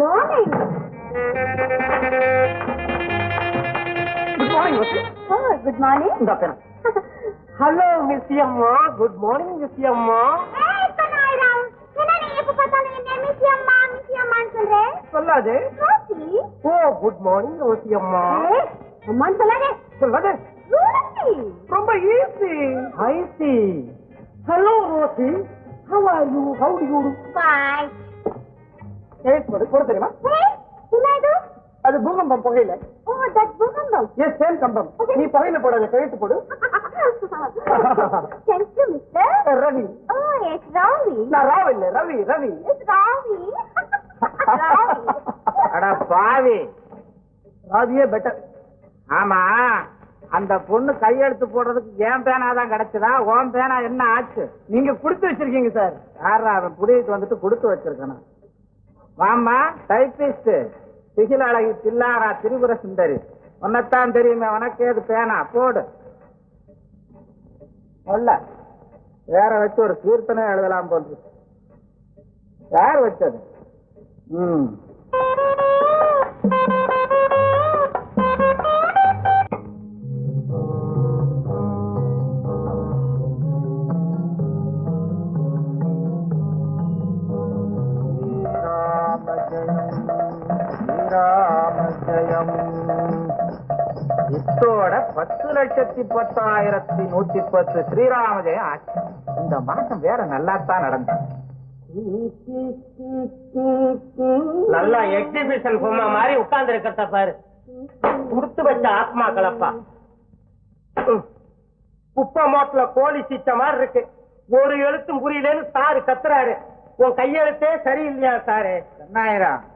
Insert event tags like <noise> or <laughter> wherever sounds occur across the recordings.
morning. Good morning, Lucy. Oh, good morning. Doctor. Hello, Miss Yamma. Good morning, Miss Yamma. Hey, Panayram. என்ன நீ எப்ப பார்த்தாலும் என்ன miss அம்மா மிஸ் அம்மான்னு சொல்றே சொல்லாதே Rosie oh good morning Rosie அம்மா அம்மான்னு சொல்லாதே சொல்லாதே ரோசி ரொம்ப easy I see hello Rosie how are you how do you fine ஏய் போடு போட தெரியுமா? ஏய், என்ன இது? அது பூகம்பம் புகையில. பூகம்பம். எஸ் சேம் கம்பம். நீ புகையில போடாத கழுத்து போடு. <laughs> ரவி. நான் ராவ் இல்ல ரவி ரவி. <laughs> Ravi. அட பாவி. ராவியே பெட்டர் ஆமா. அந்த பொண்ணு கையெழுத்து போடுறதுக்கு என் பேனா தான் கிடைச்சதா? உன் பேனா என்ன ஆச்சு? நீங்க கொடுத்து வச்சிருக்கீங்க சார். யாரா அவன் புடிக்கிட்டு வந்துட்டு கொடுத்து வச்சிருக்கணும்? வாமா டைபிஸ்ட் சிகில் அழகி தில்லாரா திரிபுர சுந்தரி. உன்னைத்தான் தெரியுமே உனக்கு ஏது பேனா? போடு. சொல்ல. வேற வச்சு ஒரு கீர்த்தனை எழுதலாம் போன்று யார் வச்சது? ம். ஜெயம் இத்தோட பத்து லட்சத்தி பத்தாயிரத்தி நூத்தி பத்து ஸ்ரீராம ஜெயம் ஆச்சு. இந்த மாசம் வேற நல்லாத்தான் நடந்தது. நல்லா எக்ஸிபிஷன் பொம்மை மாதிரி உட்கார்ந்து இருக்கிறத பாரு. கொடுத்து வச்ச ஆத்மா கலப்பா குப்பை மோட்டில் கோழி சிச்ச மாதிரி இருக்கு. ஒரு எழுத்தும் புரியலன்னு சாரு கத்துறாரு. உன் கையெழுத்தே சரியில்லையா சாரு?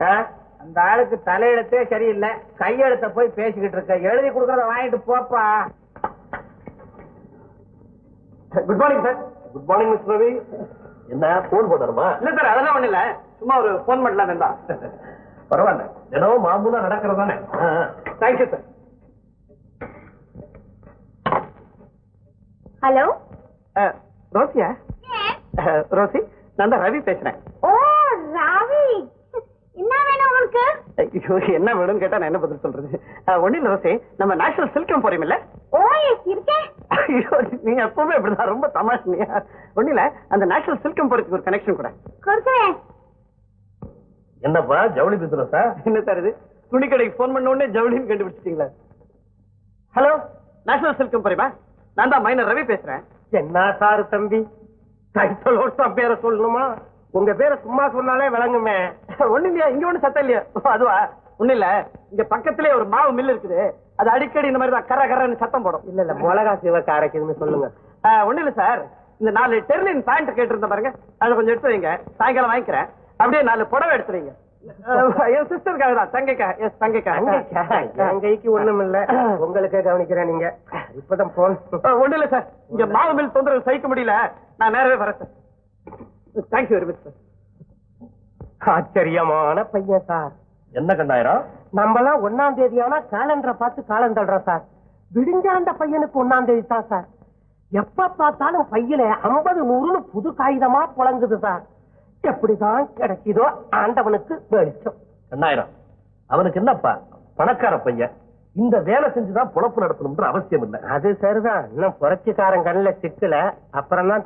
ஆ? அந்த ஆளுக்கு தலையெழுத்தே சரியில்லை. கையெழுத்த போய் பேசிக்கிட்டு இருக்க. எழுதி கொடுக்கறத வாங்கிட்டு போப்பா. Good morning sir good morning miss Ravi என்ன போன் போடணுமா? இல்ல சார் அதெல்லாம் ஒண்ணு இல்ல சும்மா ஒரு போன் பண்ணலாம் வேண்டா. பரவாயில்ல. தினமும் மாமூலா நடக்கிறதானே தேங்க்யூ சார் Hello? ரோசியா. ரோசி? நான் தான் ரவி பேசுறேன். Oh, Ravi. என்ன வேணும் உங்களுக்கு? ஐயோ என்ன வேணும்னு கேட்டா நான் என்ன பதில் சொல்றது? ஒண்ணு இல்ல ரோசி நம்ம நேஷனல் சில்கம் போறோம் இல்ல ஓ எஸ் இருக்கேன். ஐயோ நீங்க எப்பவுமே இப்படிதான் ரொம்ப தமாஷ் ஒண்ணு இல்ல அந்த நேஷனல் சில்கம் போறதுக்கு ஒரு கனெக்ஷன் கூட. கொடுக்குறேன். என்னப்பா ஜவுளி பிசினஸா என்ன சார் இது? துணி கடைக்கு போன் பண்ண உடனே ஜவுளின்னு கண்டுபிடிச்சிட்டீங்களா. ஹலோ நேஷனல் சில்கம் போறீமா நான் தான் மைனர் ரவி பேசுறேன். என்ன சார் தம்பி? டைட்டிலோட பேரை சொல்லணுமா? உங்க பேரை சும்மா சொன்னாலே விளங்குமே. ஒண்ணு இல்லையா? இங்க ஒண்ணு சத்தம் இல்லையா? அதுவா? ஒண்ணு இல்ல. இங்க பக்கத்திலே ஒரு மாவு மில் இருக்குது. அது அடிக்கடி இந்த மாதிரி தான் கர கரன்னு சத்தம் போடும். இல்ல இல்ல. மிளகா சிவக்க அரைக்குதுன்னு சொல்லுங்க. ஒண்ணு இல்ல சார். இந்த நாலு டெர்லின் பேண்ட் கேட்டிருந்தேன் பாருங்க. அதை கொஞ்சம் எடுத்து வைங்க. சாயங்காலம் வாங்கிக்கிறேன். அப்படியே நாலு புடவை எடுத்து வைங்க. அஹ், என் சிஸ்டருக்காக தான். தங்கைக்கா எஸ் தங்கைக்கா என் கைக்கு ஒண்ணும் இல்ல உங்களுக்கே கவனிக்கிறேன் நீங்க. இப்பதான் போன் ஒண்ணு இல்ல சார் இங்க மாவு மில் தொந்தரவு சகிக்க முடியல. நான் நேரவே வரேன் sir thank you very much sir ஆச்சரியமான பையன் சார் என்ன கண்டாயிரம் நம்மலாம் ஒன்னாம் தேதி ஆனா காலண்டரை பார்த்து காலம் தள்ளுறோம் சார் விடிஞ்ச அந்த பையனுக்கு ஒன்னாம் தேதி தான் சார் எப்ப பார்த்தாலும் பையில ஐம்பது நூறுன்னு புது காகிதமா புழங்குது சார் எப்படிதான் கிடைக்குதோ ஆண்டவனுக்கு வெளிச்சம். கண்ணாயிரம் அவனுக்கு என்னப்பா? பணக்கார பையன். இந்த வேலை செஞ்சுதான் பொழப்பு நடத்தணும்ன்ற அவசியம் இல்லை. அது சரிதான். இன்னும் புரட்சிக்காரன் கண்ணில் சிக்கல. அப்புறம் தான்